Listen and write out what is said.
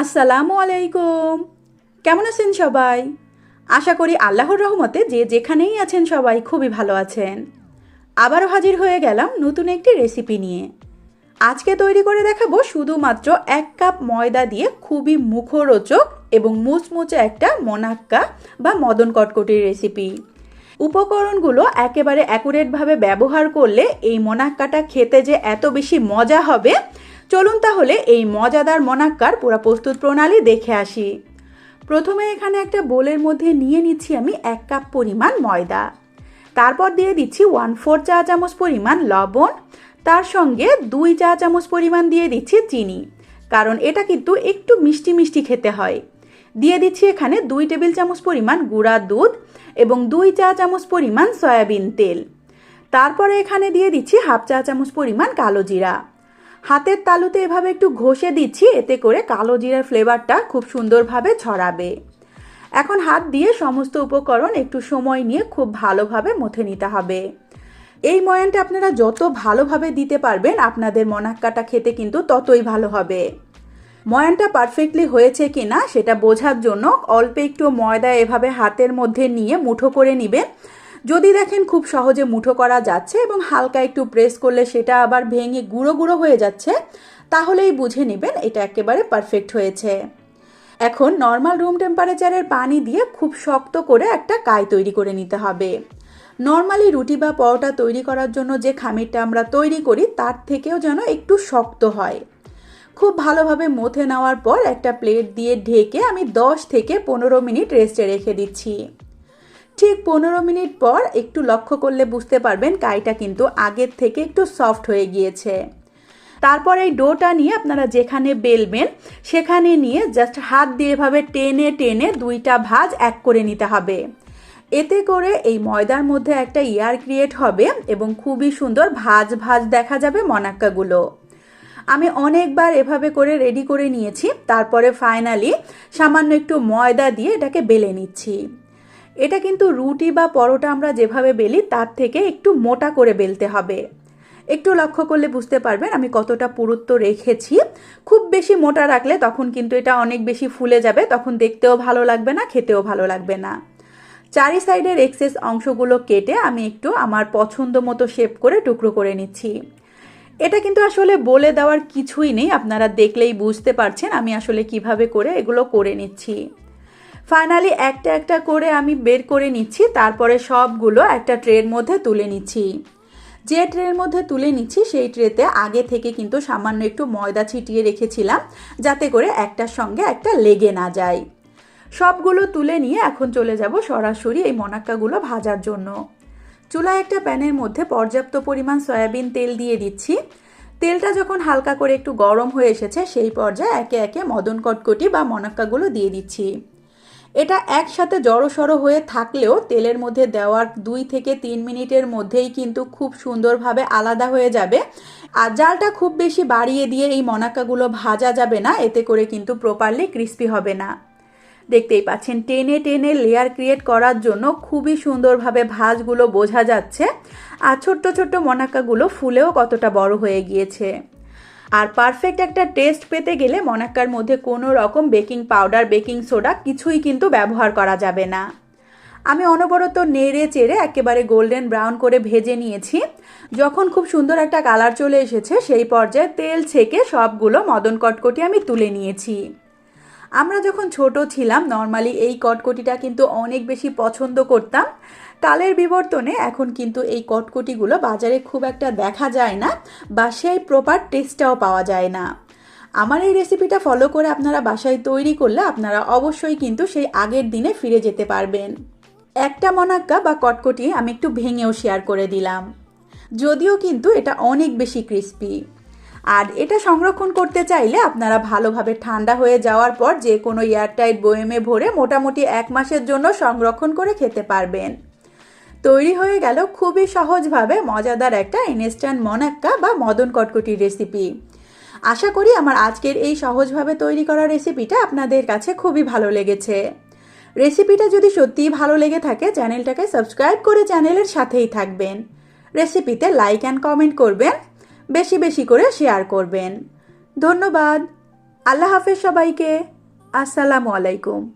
আসসালামু আলাইকুম। কেমন আছেন সবাই? আশা করি আল্লাহর রহমতে যে যেখানেই আছেন সবাই খুবই ভালো আছেন। আবারও হাজির হয়ে গেলাম নতুন একটি রেসিপি নিয়ে। আজকে তৈরি করে দেখাবো শুধুমাত্র এক কাপ ময়দা দিয়ে খুবই মুখরোচক এবং মুচমুচে একটা মোনাক্কা বা মদন কটকটির রেসিপি। উপকরণগুলো একেবারে অ্যাকুরেটভাবে ব্যবহার করলে এই মোনাক্কাটা খেতে যে এত বেশি মজা হবে চলুন তাহলে এই মজাদার মনাক্কার পুরো প্রস্তুত প্রণালী দেখে আসি। প্রথমে এখানে একটা বোলের মধ্যে নিয়ে নিচ্ছি আমি এক কাপ পরিমাণ ময়দা। তারপর দিয়ে দিচ্ছি ওয়ান ফোর চা চামচ পরিমাণ লবণ। তার সঙ্গে দুই চা চামচ পরিমাণ দিয়ে দিচ্ছি চিনি, কারণ এটা কিন্তু একটু মিষ্টি মিষ্টি খেতে হয়। দিয়ে দিচ্ছি এখানে দুই টেবিল চামচ পরিমাণ গুঁড়া দুধ এবং দুই চা চামচ পরিমাণ সয়াবিন তেল। তারপরে এখানে দিয়ে দিচ্ছি হাফ চা চামচ পরিমাণ কালো জিরা। হাতের তালুতে এভাবে একটু ঘষে দিচ্ছি, এতে করে কালো জিরার ফ্লেভারটা খুব সুন্দরভাবে ছড়াবে। এখন হাত দিয়ে সমস্ত উপকরণ একটু সময় নিয়ে খুব ভালোভাবে মথে নিতে হবে। এই ময়ানটা আপনারা যত ভালোভাবে দিতে পারবেন, আপনাদের মনাক্কাটা খেতে কিন্তু ততই ভালো হবে। ময়ানটা পারফেক্টলি হয়েছে কি না সেটা বোঝার জন্য অল্প একটু ময়দা এভাবে হাতের মধ্যে নিয়ে মুঠো করে নেবেন। যদি দেখেন খুব সহজে মুঠো করা যাচ্ছে এবং হালকা একটু প্রেস করলে সেটা আবার ভেঙে গুঁড়ো গুঁড়ো হয়ে যাচ্ছে, তাহলেই বুঝে নেবেন এটা একেবারে পারফেক্ট হয়েছে। এখন নর্মাল রুম টেম্পারেচারের পানি দিয়ে খুব শক্ত করে একটা কাই তৈরি করে নিতে হবে। নর্মালি রুটি বা পরোটা তৈরি করার জন্য যে খামিরটা আমরা তৈরি করি, তার থেকেও যেন একটু শক্ত হয়। খুব ভালোভাবে মথে নেওয়ার পর একটা প্লেট দিয়ে ঢেকে আমি 10 থেকে পনেরো মিনিট রেস্টে রেখে দিচ্ছি। ঠিক পনেরো মিনিট পর একটু লক্ষ্য করলে বুঝতে পারবেন কাইটা কিন্তু আগের থেকে একটু সফট হয়ে গিয়েছে। তারপর এই ডোটা নিয়ে আপনারা যেখানে বেলবেন, সেখানে নিয়ে জাস্ট হাত দিয়ে এভাবে টেনে টেনে দুইটা ভাজ এক করে নিতে হবে। এতে করে এই ময়দার মধ্যে একটা ইয়ার ক্রিয়েট হবে এবং খুবই সুন্দর ভাজ ভাজ দেখা যাবে মনাক্কাগুলো। আমি অনেকবার এভাবে করে রেডি করে নিয়েছি, তারপরে ফাইনালি সামান্য একটু ময়দা দিয়ে এটাকে বেলে নিচ্ছি। এটা কিন্তু রুটি বা পরোটা আমরা যেভাবে বেলি, তার থেকে একটু মোটা করে বেলতে হবে। একটু লক্ষ্য করলে বুঝতে পারবেন আমি কতটা পুরুত্ব রেখেছি। খুব বেশি মোটা রাখলে তখন কিন্তু এটা অনেক বেশি ফুলে যাবে, তখন দেখতেও ভালো লাগবে না, খেতেও ভালো লাগবে না। চারি সাইডের এক্সেস অংশগুলো কেটে আমি একটু আমার পছন্দ মতো শেপ করে টুকরো করে নিচ্ছি। এটা কিন্তু আসলে বলে দেওয়ার কিছুই নেই, আপনারা দেখলেই বুঝতে পারছেন আমি আসলে কীভাবে করে এগুলো করে নিচ্ছি। ফাইনালি একটা একটা করে আমি বের করে নিচ্ছি, তারপরে সবগুলো একটা ট্রের মধ্যে তুলে নিচ্ছি। যে ট্রের মধ্যে তুলে নিচ্ছি, সেই ট্রেতে আগে থেকে কিন্তু সামান্য একটু ময়দা ছিটিয়ে রেখেছিলাম, যাতে করে একটার সঙ্গে একটা লেগে না যায়। সবগুলো তুলে নিয়ে এখন চলে যাব সরাসরি এই মনাক্কাগুলো ভাজার জন্য। চুলায় একটা প্যানের মধ্যে পর্যাপ্ত পরিমাণ সয়াবিন তেল দিয়ে দিচ্ছি। তেলটা যখন হালকা করে একটু গরম হয়ে এসেছে, সেই পর্যায়ে একে একে মদন কটকটি বা মনাক্কাগুলো দিয়ে দিচ্ছি। এটা একসাথে জড়সড়ো হয়ে থাকলেও তেলের মধ্যে দেওয়ার দুই থেকে তিন মিনিটের মধ্যেই কিন্তু খুব সুন্দরভাবে আলাদা হয়ে যাবে। আর জালটা খুব বেশি বাড়িয়ে দিয়ে এই মনাক্কাগুলো ভাজা যাবে না, এতে করে কিন্তু প্রপারলি ক্রিস্পি হবে না। দেখতেই পাচ্ছেন, টেনে টেনে লেয়ার ক্রিয়েট করার জন্য খুবই সুন্দরভাবে ভাজগুলো বোঝা যাচ্ছে। আর ছোট্ট ছোট্ট মনাক্কাগুলো ফুলেও কতটা বড় হয়ে গিয়েছে। আর পারফেক্ট একটা টেস্ট পেতে গেলে মনাক্কার মধ্যে কোনো রকম বেকিং পাউডার বেকিং সোডা কিছুই কিন্তু ব্যবহার করা যাবে না। আমি অনবরত নেড়ে চেড়ে একেবারে গোল্ডেন ব্রাউন করে ভেজে নিয়েছি। যখন খুব সুন্দর একটা কালার চলে এসেছে, সেই পর্যায়ে তেল ছেঁকে সবগুলো মদন কটকটি আমি তুলে নিয়েছি। আমরা যখন ছোট ছিলাম নর্মালি এই কটকটিটা কিন্তু অনেক বেশি পছন্দ করতাম। কালের বিবর্তনে এখন কিন্তু এই কটকটিগুলো বাজারে খুব একটা দেখা যায় না বা সেই প্রপার টেস্টটাও পাওয়া যায় না। আমার এই রেসিপিটা ফলো করে আপনারা বাসায় তৈরি করলে আপনারা অবশ্যই কিন্তু সেই আগের দিনে ফিরে যেতে পারবেন। একটা মনাক্কা বা কটকটি আমি একটু ভেঙেও শেয়ার করে দিলাম। যদিও কিন্তু এটা অনেক বেশি ক্রিস্পি আর এটা সংরক্ষণ করতে চাইলে আপনারা ভালোভাবে ঠান্ডা হয়ে যাওয়ার পর যে কোনো এয়ারটাইট বয়েমে ভরে মোটামুটি এক মাসের জন্য সংরক্ষণ করে খেতে পারবেন। তৈরি হয়ে গেল খুবই সহজভাবে মজাদার একটা ইনস্ট্যান্ট মনাক্কা বা মদন কটকটির রেসিপি। আশা করি আমার আজকের এই সহজভাবে তৈরি করা রেসিপিটা আপনাদের কাছে খুবই ভালো লেগেছে। রেসিপিটা যদি সত্যিই ভালো লেগে থাকে, চ্যানেলটাকে সাবস্ক্রাইব করে চ্যানেলের সাথেই থাকবেন। রেসিপিতে লাইক অ্যান্ড কমেন্ট করবেন। বেশি বেশি করে শেয়ার করবেন। ধন্যবাদ। আল্লাহ হাফেজ সবাইকে। আসসালামু আলাইকুম।